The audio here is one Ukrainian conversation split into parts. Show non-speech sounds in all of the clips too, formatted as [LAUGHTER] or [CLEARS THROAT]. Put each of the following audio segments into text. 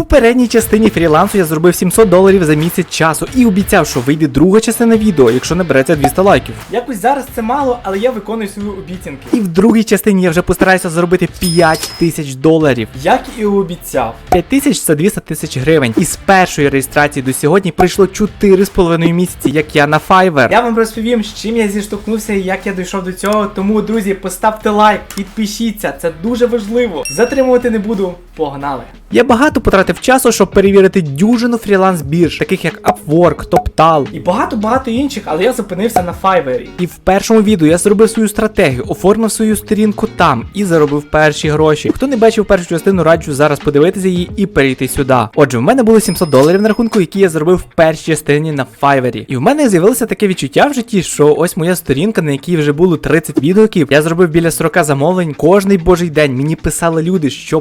попередній частині фрілансу я зробив 700 доларів за місяць часу і обіцяв, що вийде друга частина відео, якщо набереться 200 лайків. Якось зараз це мало, але я виконую свою обіцянки. І в другій частині я вже постараюся заробити 5 тисяч доларів. Як і обіцяв. 5 тисяч це 200 тисяч гривень. І з першої реєстрації до сьогодні пройшло 4,5 місяці, як я на Fiverr. Я вам розповім, з чим я зіштовхнувся і як я дійшов до цього. Тому, друзі, поставте лайк, підпишіться, це дуже важливо. Затримувати не буду. Погнали! Я багато потратив часу, щоб перевірити дюжину фріланс бірж, таких як Upwork, TopTal і багато-багато інших, але я зупинився на Fiverr. І в першому відео я зробив свою стратегію, оформив свою сторінку там і заробив перші гроші. Хто не бачив першу частину, раджу зараз подивитися її і перейти сюди. Отже, в мене було 700 доларів на рахунку, які я заробив в першій частині на Fiverr. І в мене з'явилося таке відчуття в житті, що ось моя сторінка, на якій вже було 30 відгуків. Я зробив біля 40 замовлень кожний божий день. Мені писали люди, що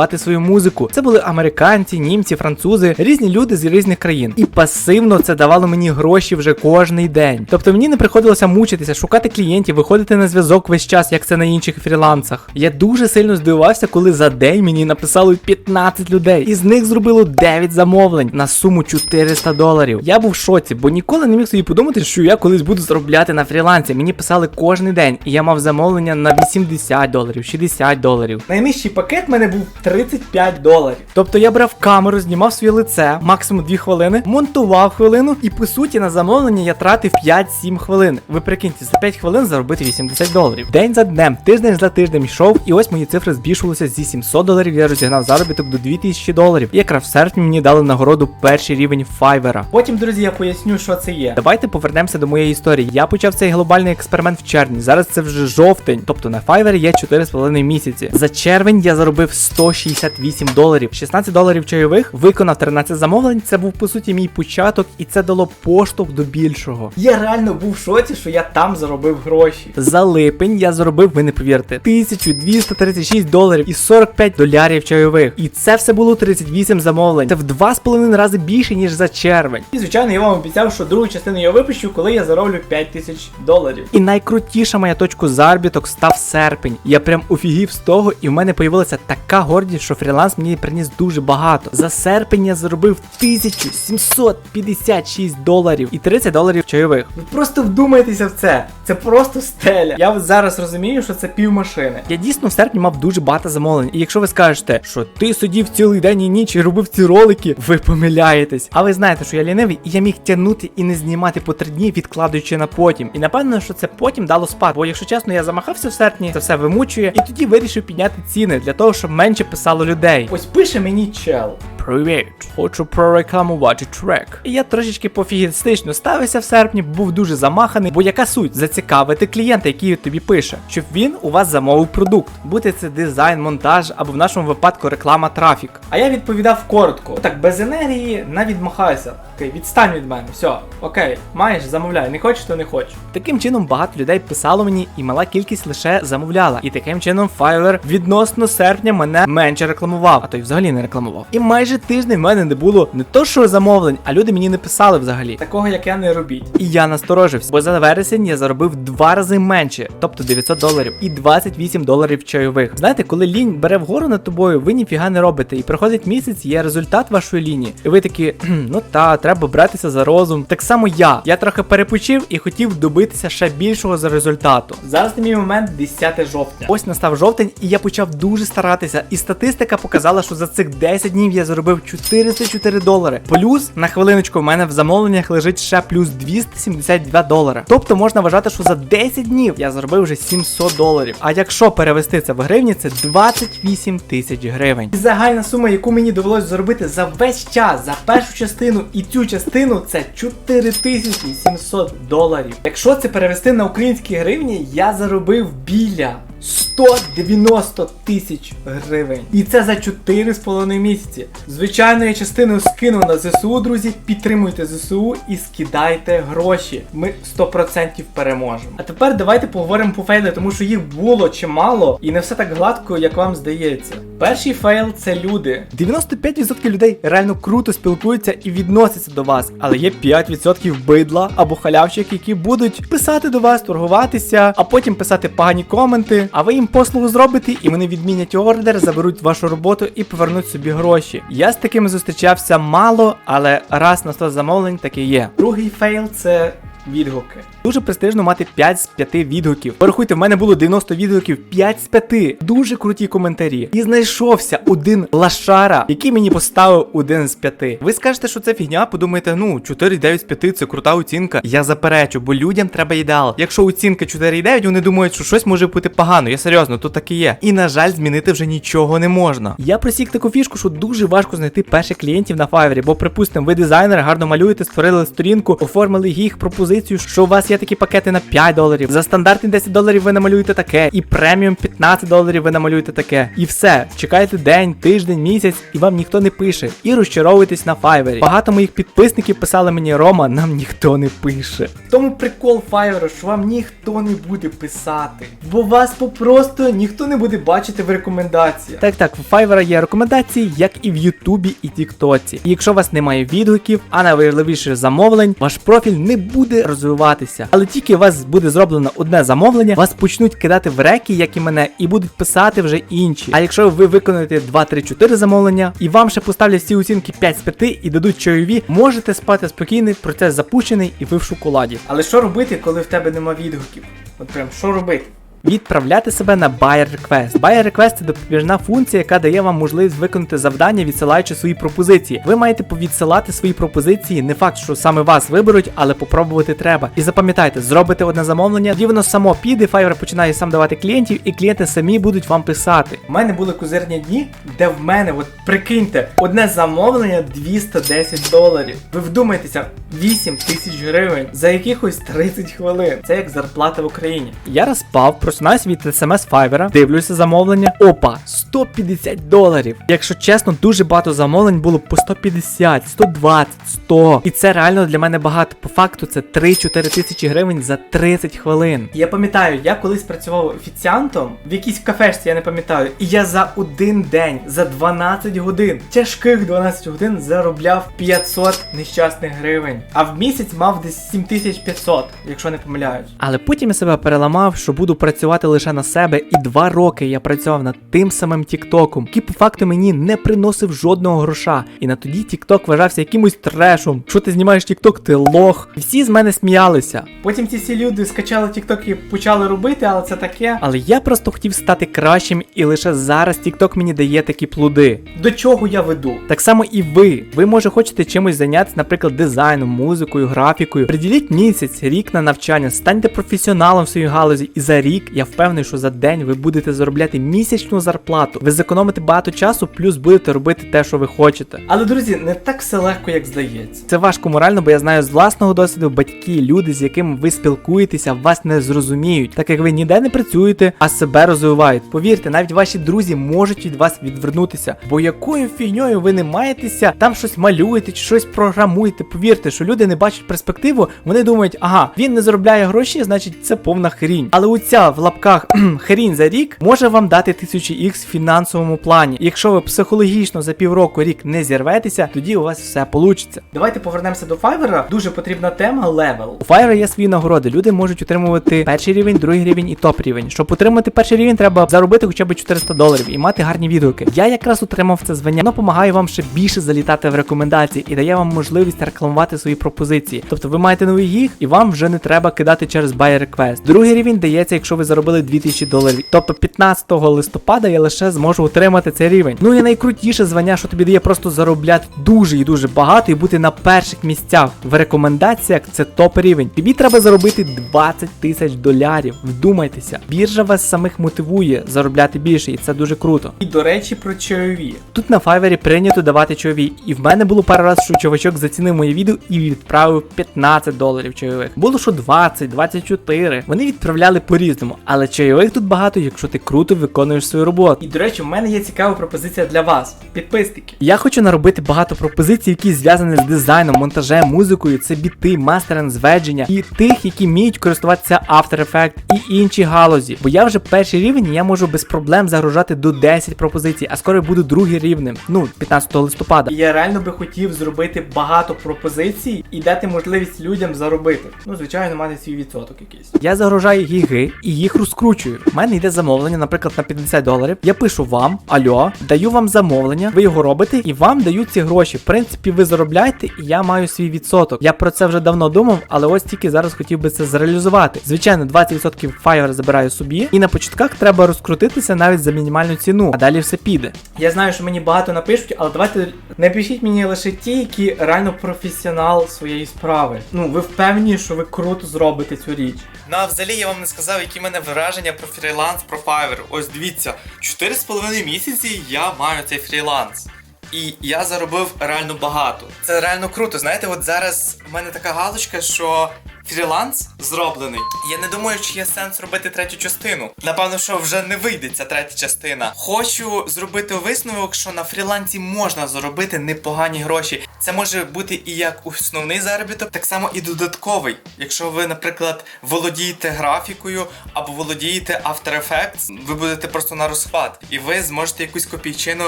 прорекламувати свою музику. Це були американці, німці, французи, різні люди з різних країн. І пасивно це давало мені гроші вже кожний день. Тобто мені не приходилося мучитися, шукати клієнтів, виходити на зв'язок весь час, як це на інших фрілансах. Я дуже сильно здивувався, коли за день мені написало 15 людей, і з них зробило 9 замовлень на суму 400 доларів. Я був в шоці, бо ніколи не міг собі подумати, що я колись буду заробляти на фрілансі. Мені писали кожен день, і я мав замовлення на 80 доларів, 60 доларів. Найнижчий пакет в мене був 35 доларів. Тобто я брав камеру, знімав своє лице, максимум 2 хвилини, монтував хвилину, і по суті на замовлення я тратив 5-7 хвилин. Ви прикиньте, за 5 хвилин заробити 80 доларів. День за днем, тиждень за тиждень йшов, і ось мої цифри збільшувалися зі 700 доларів. Я розігнав заробіток до 2000 доларів. І якраз в серпні мені дали нагороду перший рівень Fiverr. Потім, друзі, я поясню, що це є. Давайте повернемося до моєї історії. Я почав цей глобальний експеримент в червні. Зараз це вже жовтень. Тобто на Fiverr є 4,5 місяці. За червень я заробив 168 доларів, 16 доларів чайових, виконав 13 замовлень. Це був по суті мій початок, і це дало поштовх до більшого. Я реально був в шоці, що я там заробив гроші. За липень я заробив, ви не повірите, 1236 доларів і 45 долярів чайових. І це все було 38 замовлень. Це в 2,5 рази більше, ніж за червень. І звичайно, я вам обіцяв, що другу частину я випущу, коли я зароблю 5 тисяч доларів. І найкрутіша моя точка заробіток став серпень. Я прям офігів з того, і в мене появилася така гордість, що фріланс мені приніс дуже багато. За серпень я заробив 1756 доларів і 30 доларів чайових. Ви просто вдумайтеся в це. Це просто стеля. Я зараз розумію, що це півмашини. Я дійсно в серпні мав дуже багато замовлень. І якщо ви скажете, що ти сидів цілий день і ніч і робив ці ролики, ви помиляєтесь. А ви знаєте, що я лінивий, і я міг тягнути і не знімати по три дні, відкладаючи на потім. І напевно, що це потім дало спад. Бо якщо чесно, я замахався в серпні, це все вимучує, і тоді вирішив підняти ціни для того, щоб менше писало людей. Ось пише мені чел. Привіт, хочу прорекламувати трек. І я трошечки пофігістично ставився в серпні, був дуже замаханий, бо яка суть зацікавити клієнта, який тобі пише, щоб він у вас замовив продукт, будь це дизайн, монтаж або в нашому випадку реклама трафік. А я відповідав коротко, так без енергії на відмахайся. Окей, відстань від мене, все, окей, маєш, замовляй, не хочеш, то не хочеш. Таким чином багато людей писало мені, і мала кількість лише замовляла. І таким чином Fiverr відносно серпня мене менше рекламував, а то й взагалі не рекламував. І майже тиждень в мене не було не то, що замовлень, а люди мені не писали взагалі. Такого як я не робіть. І я насторожився, бо за вересень я заробив два рази менше, тобто 900 доларів і 28 доларів чайових. Знаєте, коли лінь бере вгору над тобою, ви ніфіга не робите. І проходить місяць, є результат вашої лінії. І ви такі, ну та, треба братися за розум. Так само я. Я трохи перепочив і хотів добитися ще більшого за результату. Зараз на мій момент 10 жовтня. Ось настав жовтень, і я почав дуже старатися. І статистика показала, що за цих 10 днів я заробив 404 долари. Плюс на хвилиночку в мене в замовленнях лежить ще плюс 272 долара. Тобто можна вважати, що за 10 днів я заробив вже 700 доларів. А якщо перевести це в гривні, це 28 тисяч гривень. І загальна сума, яку мені довелось заробити за весь час, за першу частину і цю частину, це 4700 доларів. Якщо це перевести на українські гривні, я заробив біля 190 тисяч гривень. І це за 4,5 місяці. Звичайно, я частину скину на ЗСУ, друзі. Підтримуйте ЗСУ і скидайте гроші. Ми 100% переможемо. А тепер давайте поговоримо по фейли, тому що їх було чимало, і не все так гладко, як вам здається. Перший фейл це люди. 95% людей реально круто спілкуються і відносяться до вас, але є 5% бидла або халявщик, які будуть писати до вас, торгуватися, а потім писати погані коменти. а ви їм послугу зробите, і вони відмінять ордер, заберуть вашу роботу і повернуть собі гроші. Я з такими зустрічався мало, але раз на 100 замовлень таки є. Другий фейл це відгуки. Дуже престижно мати 5 з 5 відгуків. Порахуйте, в мене було 90 відгуків, 5 з 5. Дуже круті коментарі. І знайшовся один лашара, який мені поставив один з 5. Ви скажете, що це фігня, подумаєте, ну 4,9 з 5 це крута оцінка. Я заперечу, бо людям треба ідеал. Якщо оцінка 4,9, вони думають, що щось може бути погано. Я серйозно, тут так і є. І на жаль, змінити вже нічого не можна. Я просік таку фішку, що дуже важко знайти перших клієнтів на Fiverr, бо припустимо, ви дизайнер, гарно малюєте, створили сторінку, оформили їх пропозицію, що у вас є такі пакети на 5 доларів. За стандартні 10 доларів ви намалюєте таке, і преміум 15 доларів ви намалюєте таке. І все. Чекаєте день, тиждень, місяць, і вам ніхто не пише. І розчаровуєтесь на Fiverr. Багато моїх підписників писали мені Рома, нам ніхто не пише. Тому прикол Fiverr, що вам ніхто не буде писати. Бо вас попросту ніхто не буде бачити в рекомендаціях. Так, так, в Fiverr є рекомендації, як і в Ютубі і Тіктоці. І якщо у вас немає відгуків, а найважливіше замовлень, ваш профіль не буде розвиватися. Але тільки у вас буде зроблено одне замовлення, вас почнуть кидати в реки, як і мене, і будуть писати вже інші. А якщо ви виконаєте 2, 3, 4 замовлення, і вам ще поставлять всі оцінки 5 з 5 і дадуть чайові, можете спати спокійний, процес запущений і ви в шоколаді. Але що робити, коли в тебе нема відгуків? От прям що робити? Відправляти себе на Buyer Request. Buyer Request це допоміжна функція, яка дає вам можливість виконати завдання, відсилаючи свої пропозиції. Ви маєте повідсилати свої пропозиції. Не факт, що саме вас виберуть, але попробувати треба. І запам'ятайте, зробите одне замовлення, тоді воно само піде, Fiverr починає сам давати клієнтів, і клієнти самі будуть вам писати. У мене були козирні дні, де в мене, от прикиньте, одне замовлення 210 доларів. Ви вдумайтеся, 8 тисяч гривень за якихось 30 хвилин. Це як зарплата в Україні. Я розпав, просинаюсь від смс Fiverr, дивлюся замовлення. Опа, 150 доларів. Якщо чесно, дуже багато замовлень було по 150, 120, 100. І це реально для мене багато. По факту це 3-4 тисячі гривень за 30 хвилин. Я пам'ятаю, я колись працював офіціантом в якійсь кафешці, я не пам'ятаю. І я за один день, за 12 годин, тяжких 12 годин заробляв 500 нещасних гривень. А в місяць мав десь 7500, якщо не помиляюсь. Але потім я себе переламав, що буду працювати лише на себе, і два роки я працював над тим самим Тіктоком, який по факту мені не приносив жодного гроша. І на тоді Тікток вважався якимось трешом. Що ти знімаєш Тікток, ти лох. І всі з мене сміялися. Потім ці всі люди скачали Тікток і почали робити, але це таке. Але я просто хотів стати кращим, і лише зараз Тікток мені дає такі плоди. До чого я веду? Так само і ви. Ви може хочете чимось зайнятися, наприклад, дизайном, музикою, графікою. Приділіть місяць, рік на навчання, станьте професіоналом в своїй галузі, і за рік я впевнений, що за день ви будете заробляти місячну зарплату. Ви зекономите багато часу, плюс будете робити те, що ви хочете. Але друзі, не так все легко, як здається. Це важко морально, бо я знаю з власного досвіду батьки, люди, з якими ви спілкуєтеся, вас не зрозуміють, так як ви ніде не працюєте, а себе розвивають. Повірте, навіть ваші друзі можуть від вас відвернутися. Бо якою фігньою ви не маєтеся, там щось малюєте чи щось програмуєте. Повірте, що люди не бачать перспективу, вони думають, ага, він не заробляє гроші, значить це повна хрінь. Але оця в лапках [CLEARS THROAT] хрінь за рік може вам дати тисячі ікс в фінансовому плані. Якщо ви психологічно за півроку рік не зірветеся, тоді у вас все получиться. Давайте повернемося до Fiverr. Дуже потрібна тема левел. У Fiverr є свої нагороди. Люди можуть отримувати перший рівень, другий рівень і топ рівень. Щоб отримати перший рівень, треба заробити хоча б 400 доларів і мати гарні відгуки. Я якраз отримав це звання. Воно допомагає вам ще більше залітати в рекомендації і дає вам можливість рекламувати свої пропозиції. Тобто ви маєте новий гіг, і вам вже не треба кидати через buy request. Другий рівень дається, якщо ви заробили 2000 доларів. Тобто 15 листопада я лише зможу отримати цей рівень. Ну і найкрутіше звання, що тобі дає просто заробляти дуже і дуже багато і бути на перших місцях в рекомендаціях. Це топ рівень. Тобі треба заробити 20 тисяч долярів. Вдумайтеся, біржа вас самих мотивує заробляти більше, і це дуже круто. І до речі, про чайові. Тут на Fiverr прийнято давати чайові. І в мене було пару разів, що чувачок зацінив моє відео і відправив 15 доларів чайових. Було що 20, 24. Вони відправляли по-різному, але чайових тут багато, якщо ти круто виконуєш свою роботу. І до речі, в мене є цікава пропозиція для вас, підписники. Я хочу наробити багато пропозицій, які зв'язані з дизайном, монтажем, музикою, це біти, мастеринг, зведження і тих, які вміють користуватися After Effects і інші галузі. Бо я вже перший рівень, я можу без проблем загружати до 10 пропозицій, а скоро буду другий рівнем, ну 15 листопада. І я реально би хотів зробити багато пропозицій і дати можливість людям заробити. Ну, звичайно, мати свій відсоток якийсь. Я загружаю гіги, і їх розкручую. У мене йде замовлення, наприклад, на 50 доларів. Я пишу вам, альо, даю вам замовлення, ви його робите і вам дають ці гроші. В принципі, ви заробляєте, і я маю свій відсоток. Я про це вже давно думав, але ось тільки зараз хотів би це зреалізувати. Звичайно, 20% Fiverr забираю собі, і на початках треба розкрутитися навіть за мінімальну ціну, а далі все піде. Я знаю, що мені багато напишуть, але давайте не пишіть мені лише ті, які реально професіонал своєї справи. Ну, ви впевнені, що ви круто зробите цю річ. Ну а взагалі я вам не сказав, які в мене враження про фріланс, про Fiverr. Ось дивіться, 4,5 місяці я маю цей фріланс. І я заробив реально багато. Це реально круто. Знаєте, от зараз в мене така галочка, що фріланс зроблений. Я не думаю, чи є сенс робити третю частину. Напевно, що вже не вийде ця третя частина. Хочу зробити висновок, що на фрілансі можна заробити непогані гроші. Це може бути і як основний заробіток, так само і додатковий. Якщо ви, наприклад, володієте графікою або володієте After Effects, ви будете просто на розхват, і ви зможете якусь копійчину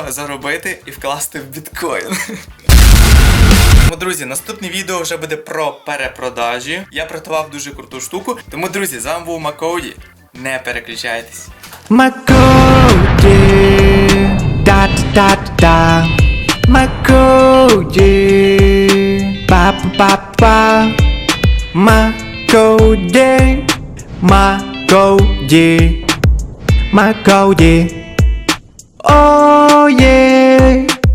заробити і вкласти в біткоін. [LAUGHS] Тому, друзі, наступне відео вже буде про перепродажі. Я приготував дуже круту штуку. Тому, друзі, з вами був Макоуді. Не переключайтесь. Макоуді, да да да Макоуді, па па па Макоуді, Макоуді, Макоуді, yeah